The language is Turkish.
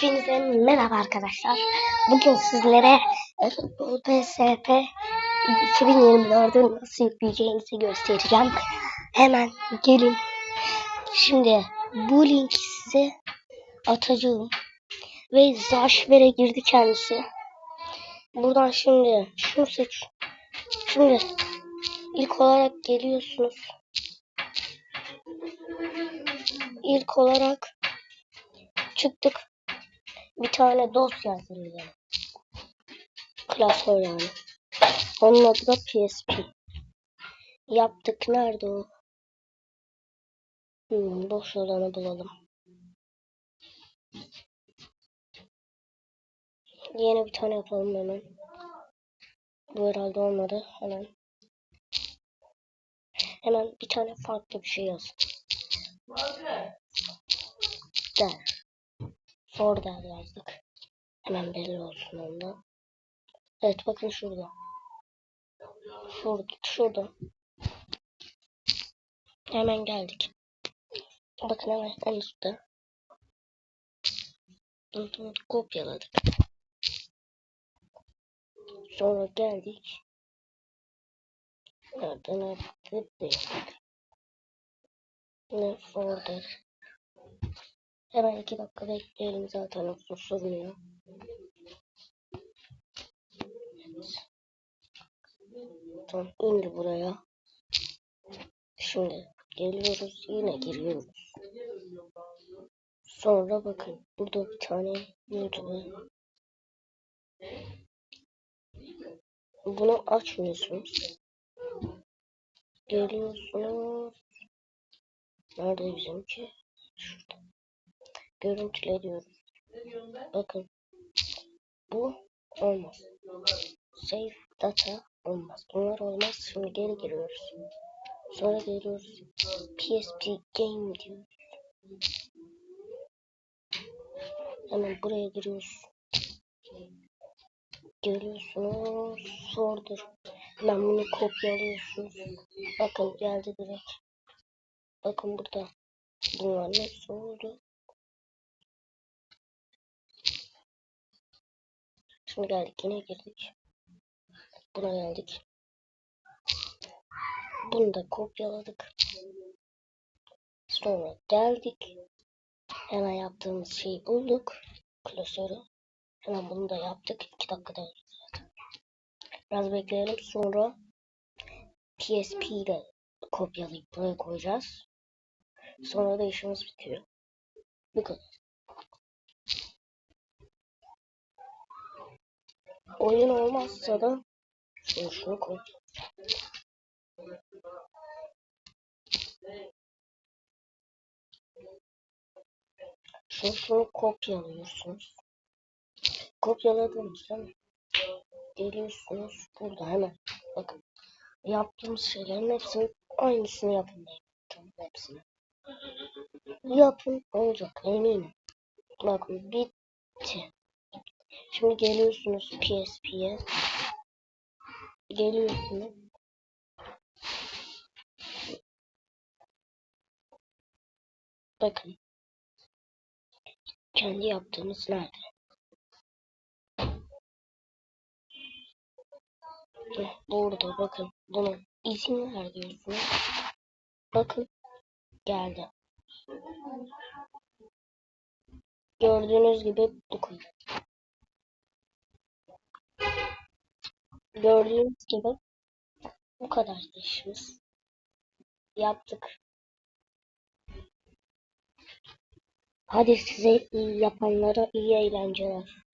Hepinize merhaba arkadaşlar. Bugün sizlere PSP 2024'ü nasıl yükleyeceğinizi göstereceğim. Hemen gelin. Şimdi bu linki size atacağım. Ve Zaşver'e girdi kendisi. Buradan şimdi şunu seç. Şimdi ilk olarak geliyorsunuz. İlk olarak çıktık. Bir tane dosya hazırlayalım. Klasör yani. Onun adı da PSP. Yaptık. Nerede o? Hmm, boş olanı bulalım. Yeni bir tane yapalım hemen. Bu herhalde olmadı. Hemen. Hemen bir tane farklı bir şey yaz. Der. Der yazdık. Hemen belli olsun onda. Evet bakın şurada. Şurada. Şurada. Hemen geldik. Bakın hemen en üstte. Kopyaladık. Sonra geldik. Nerede nerede değil. Ne folder. Hemen iki dakika bekleyelim zaten susturmuyor. Evet. Tamam indi buraya. Şimdi geliyoruz yine giriyoruz. Sonra bakın burada bir tane YouTube. Bunu açmıyorsunuz. Geliyorsunuz. Nerede bizimki? Şurada. Görüntüle diyoruz. Bakın. Bu olmaz. Save data olmaz. Bunlar olmaz. Şimdi geri giriyoruz. Sonra geliyoruz. PSP game diyoruz. Hemen buraya giriyoruz. Geliyorsunuz. Sordur. Hemen bunu kopyalıyorsunuz. Bakın geldi direkt. Bakın burada. Bunlar hepsi oldu. Şimdi geldik yine girdik. Buna geldik. Bunu da kopyaladık. Sonra geldik. Hemen yaptığımız şeyi bulduk. Klasörü. Hemen bunu da yaptık. 2 dakikada zaten. Biraz bekleyelim. Sonra PSP ile kopyalayıp buraya koyacağız. Sonra da işimiz bitiyor. Bu kadar. Oyun olmazsa da şunu koy. Şunu şunu kopyalıyorsunuz. Kopyaladınız değil mi? Geliyorsunuz burada hemen. Bakın. Yaptığımız şeylerin hepsini aynısını yapın. Hepsini. Yapın olacak eminim. Bakın bitti. Şimdi geliyorsunuz PSP'ye. Geliyorsunuz. Bakın. Kendi yaptığımız nerede? Burada bakın. Buna izin ver diyorsunuz. Bakın. Geldi. Gördüğünüz gibi bu kadar. Gördüğünüz gibi bu kadar işimiz. Yaptık. Hadi size iyi yapanlara iyi eğlenceler.